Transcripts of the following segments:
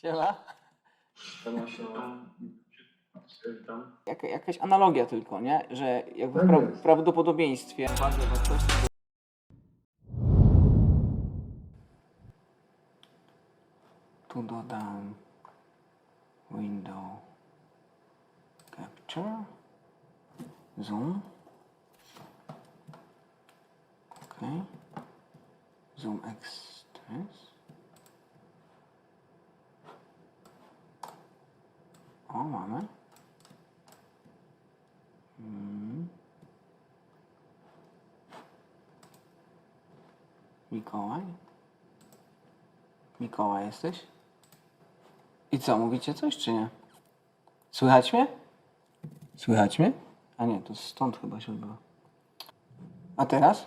Siema. Siema, siema. Jaka, jakaś analogia tylko, nie? Że jakby w Tak pra prawdopodobieństwie tu dodam window capture zoom ok zoom extras o mamy Mm. Mikołaj? Mikołaj jesteś? I co, mówicie coś czy nie? Słychać mnie? Słychać mnie? A nie, to stąd chyba się odbywa. A teraz?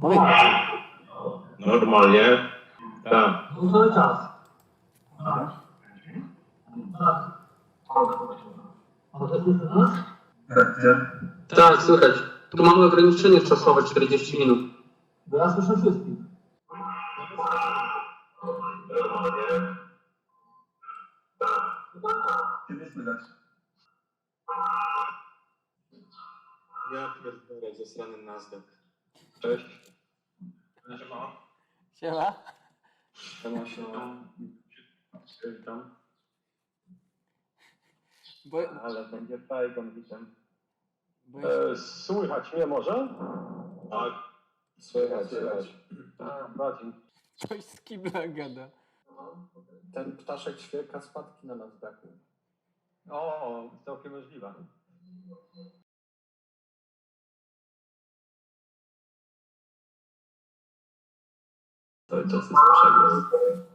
Powiedz. Normalnie. Tak. Cały czas. Tak, słychać. Tu mamy ograniczenie czasowe 40 minut. Bo ja słyszę wszystkich. Ciebie słychać. Ja pierdolę ze strony Nasdaq. Cześć. Siema. Siema. Siema, siema. Witam. Bo, Ale będzie fajką witam. bo E, słychać mnie może? Tak. Słychać, słychać. Tak, Marcin. coś z kibla gada. Ten ptaszek świerka spadki na Nasdaqu. O, całkiem możliwe. Cały czas jest przegłos.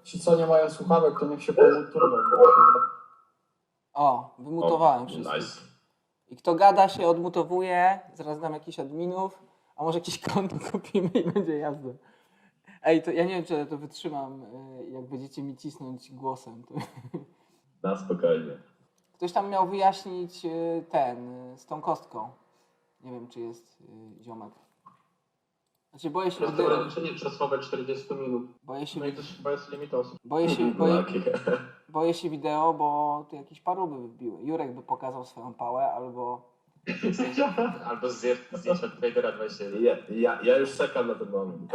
Ci co nie mają słuchawek, to niech się pomutują. O, wymutowałem wszystko. Nice. I kto gada się odmutowuje, zaraz dam jakichś adminów, a może jakiś konto kupimy i będzie jazda. Ej, to ja nie wiem, czy ja to wytrzymam, y, jak będziecie mi cisnąć głosem. To... Na spokojnie. Ktoś tam miał wyjaśnić y, ten, y, z tą kostką. Nie wiem, czy jest ziomek. Znaczy, boję się, To jest wideo, ograniczenie czasowe 40 minut. boję się, No i też chyba jest limit osób. boję się, boję, boję się wideo, bo tu jakieś paruby wybiły. Jurek by pokazał swoją pałę, albo... Albo zdjęcia zdjęcia Tradera 21. Ja, ja, ja już czekam na ten moment.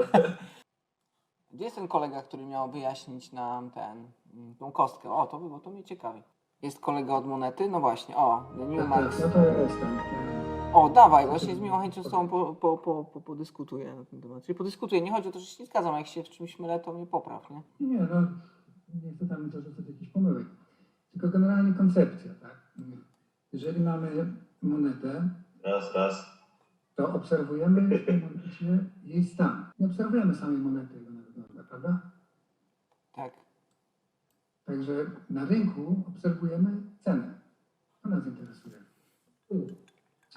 Gdzie jest ten kolega, który miał wyjaśnić nam ten, mm, tą kostkę? O, to by, bo to mnie ciekawi. Jest kolega od monety? No właśnie, o, The New Max. No to ja jestem. O, dawaj, właśnie z miłą chęcią z tobą po, po, po, po, podyskutuję na ten temat. Czyli podyskutuję, nie chodzi o to, że się nie zgadzam, a jak się w czymś mylę, to mnie popraw, nie? Nie, no nie chcę tam dorzucać jakichś pomyłek. Tylko generalnie koncepcja, tak? Jeżeli mamy monetę, Raz, raz. to obserwujemy w tej monecie jej stan. Nie obserwujemy samej monety, jak ona wygląda, prawda? Tak. Także na rynku obserwujemy cenę. To nas interesuje.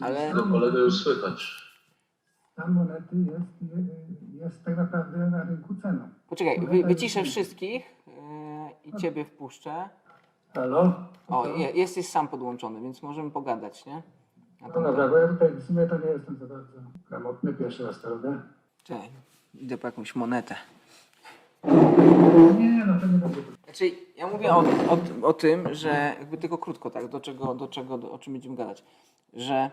Ale- stan Kolegę już słychać. Stan monety jest, jest tak naprawdę na rynku ceną. Poczekaj, wy, wyciszę wszystkich yy, i ciebie wpuszczę. Halo? O, je, jesteś sam podłączony, więc możemy pogadać, nie? Na No ten dobra, bo ja tutaj w sumie to nie jestem za bardzo gramotny, pierwszy raz to robię. Czekaj, idę po jakąś monetę. Nie, no to nie będzie. Znaczy, ja mówię o, o, o tym, że jakby tylko krótko, tak, do czego, do czego, do, o czym będziemy gadać, że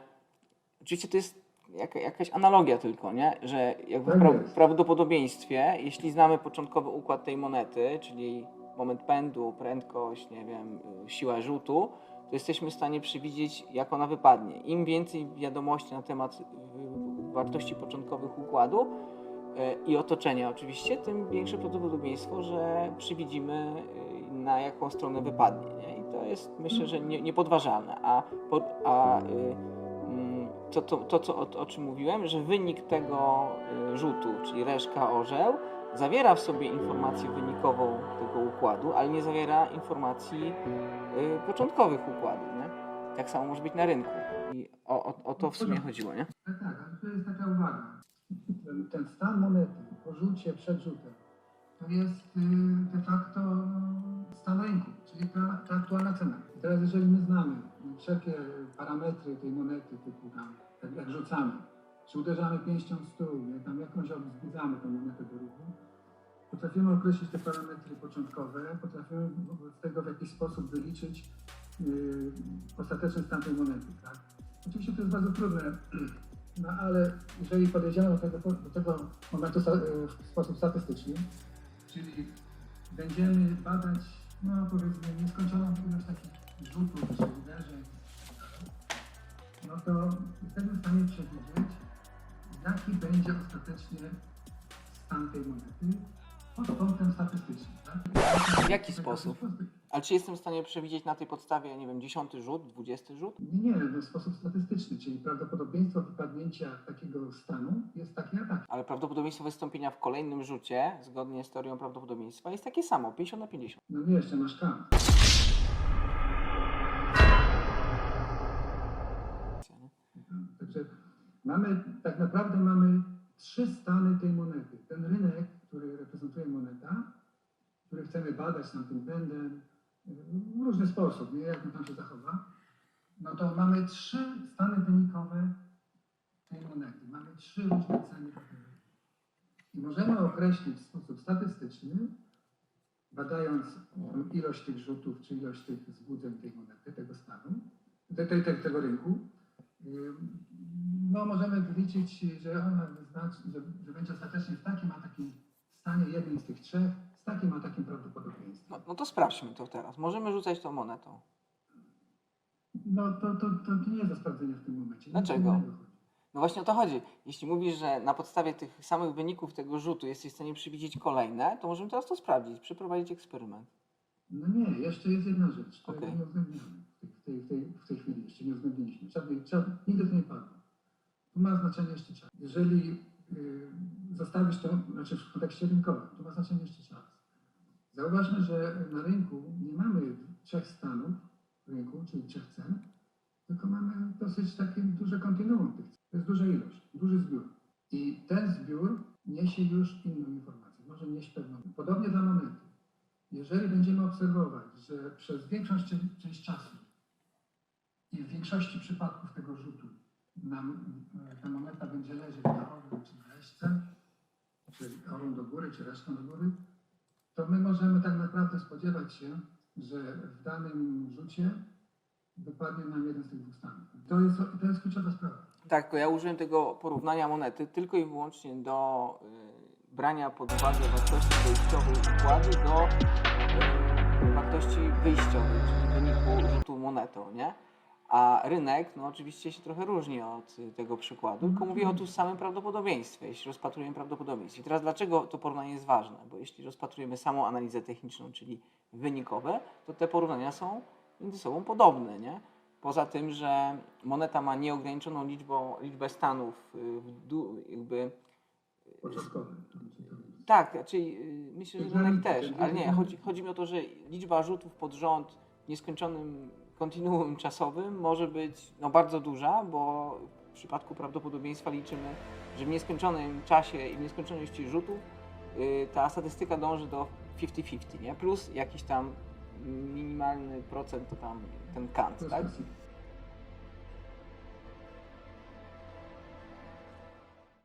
oczywiście to jest jaka, jakaś analogia tylko, nie? Że jakby w Tak pra, prawdopodobieństwie, jeśli znamy początkowy układ tej monety, czyli moment pędu, prędkość, nie wiem, siła rzutu, to jesteśmy w stanie przewidzieć, jak ona wypadnie. Im więcej wiadomości na temat y, wartości początkowych układu, i otoczenia oczywiście, tym większe prawdopodobieństwo, że przewidzimy e, na jaką stronę wypadnie. Nie? I to jest myślę, że nie, niepodważalne. A, po, a e, mm, to, to, to co, o, o czym mówiłem, że wynik tego e, rzutu, czyli reszka orzeł, zawiera w sobie informację wynikową tego układu, ale nie zawiera informacji e, początkowych układu. Nie? Tak samo może być na rynku. I o, o, o to w sumie chodziło, nie? Tak, tak, ale tu jest taka uwaga. Ten, stan monety po rzucie, przed rzutem, to jest y, de facto stan rynku, czyli ta, ta aktualna cena. I teraz jeżeli my znamy wszelkie parametry tej monety, typu tam, jak, jak rzucamy, czy uderzamy pięścią w stół, jak tam jakąś wzbudzamy tę monetę do ruchu, Potrafimy określić te parametry początkowe, potrafimy z tego w jakiś sposób wyliczyć yy, ostateczny stan tej monety. Tak? Oczywiście to jest bardzo trudne, no ale jeżeli podejdziemy do tego, do tego momentu yy, w sposób statystyczny, czyli będziemy badać, no powiedzmy, nieskończoną ilość takich rzutów czy uderzeń, no to jesteśmy w stanie przewidzieć, jaki będzie ostatecznie stan tej monety kątem statystycznym. Tak? W jaki sposób? Ale czy jestem w stanie przewidzieć na tej podstawie, nie wiem, dziesiąty rzut, dwudziesty rzut? Nie, w sposób statystyczny, czyli prawdopodobieństwo wypadnięcia takiego stanu jest takie a takie. Ale prawdopodobieństwo wystąpienia w kolejnym rzucie, zgodnie z teorią prawdopodobieństwa, jest takie samo, 50 na 50. No nie, jeszcze masz kant. Także mamy, tak naprawdę mamy trzy stany tej monety. Ten rynek, badać tam tym y, w różny sposób, nie jak on tam się zachowa, no to mamy trzy stany wynikowe tej monety. Mamy trzy różne ceny. I możemy określić w sposób statystyczny, badając ilość tych rzutów, czy ilość tych zbudzeń tej monety, tego stanu, te, te, te, tego rynku, no możemy wyliczyć, że ona wyznaczy, że, że będzie ostatecznie w takim a takim stanie jednym z tych trzech, z takim a takim prawdopodobieństwem. No, no to sprawdźmy to teraz. Możemy rzucać tą monetą. No to, to, to nie jest do sprawdzenia w tym momencie. Dlaczego? No właśnie o to chodzi. Jeśli mówisz, że na podstawie tych samych wyników tego rzutu jesteś w stanie przewidzieć kolejne, to możemy teraz to sprawdzić, przeprowadzić eksperyment. No nie, jeszcze jest jedna rzecz, której Okej. nie uwzględniamy w tej, w, tej, w, tej, w tej chwili, jeszcze nie uwzględniliśmy. Żadnej, żadnej, nigdy to nie padło. Tu ma znaczenie jeszcze czas. Jeżeli y, zostawisz to, znaczy w kontekście rynkowym, to ma znaczenie jeszcze czas. Zauważmy, że na rynku nie mamy trzech stanów rynku, czyli trzech cen, tylko mamy dosyć takie duże kontinuum tych cen. To jest duża ilość, duży zbiór. I ten zbiór niesie już inną informację, może nieść pewną. Podobnie dla monety. Jeżeli będziemy obserwować, że przez większą część czasu i w większości przypadków tego rzutu nam e, ta moneta będzie leżeć na orlu czy na resztce, czy orłą do góry, czy resztą do góry, to my możemy tak naprawdę spodziewać się, że w danym rzucie wypadnie nam jeden z tych dwóch stanów. To jest, to jest kluczowa sprawa. Tak, ja użyłem tego porównania monety tylko i wyłącznie do y, brania pod uwagę wartości wejściowej układu do y, wartości wyjściowej, czyli wyniku rzutu monetą, nie? A rynek, no oczywiście się trochę różni od tego przykładu, tylko mówię o tu samym prawdopodobieństwie, jeśli rozpatrujemy prawdopodobieństwo. I teraz dlaczego to porównanie jest ważne? Bo jeśli rozpatrujemy samą analizę techniczną, czyli wynikowe, to te porównania są między sobą podobne, nie? Poza tym, że moneta ma nieograniczoną liczbą, liczbę stanów, y, jakby tak, czyli y, myślę, że rynek też, też, ale nie, egzamin. chodzi, chodzi mi o to, że liczba rzutów pod rząd w nieskończonym kontinuum czasowym może być no, bardzo duża, bo w przypadku prawdopodobieństwa liczymy, że w nieskończonym czasie i w nieskończoności rzutów y, ta statystyka dąży do 50-50, nie? Plus jakiś tam minimalny procent to tam ten kant, tak? wersji.